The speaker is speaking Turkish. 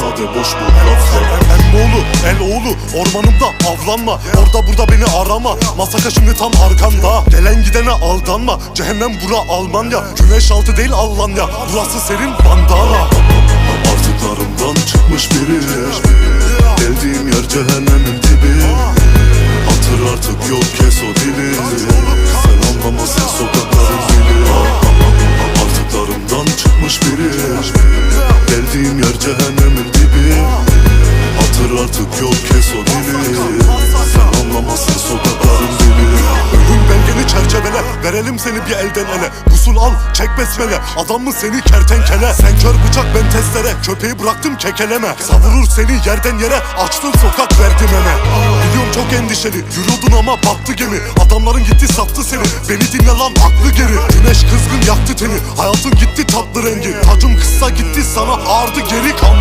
sade boş bu laflar Emmoğlu, el oğlu ormanımda avlanma. Orada burada beni arama. Masaka şimdi tam arkanda. Gelen gidene aldanma. Cehennem bura Almanya. Güneş altı değil Almanya. Burası senin bandana. Artıklarımdan çıkmış biri. Geldiğim yer cehennemin dibi. Hatır artık yok kes o dili. Sen anlamasın sokakların dili. Artıklarımdan çıkmış biri. Geldiğim yer cehennemin artık yok kes o dili. Sen anlamasın sokakların dili. Ölüm belgeni çerçevele. Verelim seni bir elden ele. Usul al çek besmele. Adam mı seni kertenkele? Sen kör bıçak ben testere. Köpeği bıraktım kekeleme. Savurur seni yerden yere. Açtın sokak verdim eme Biliyorum çok endişeli. Yürüyordun ama battı gemi. Adamların gitti sattı seni. Beni dinle lan aklı geri. Güneş kızgın yaktı teni. Hayatın gitti tatlı rengi. Tacım kısa gitti sana ağırdı geri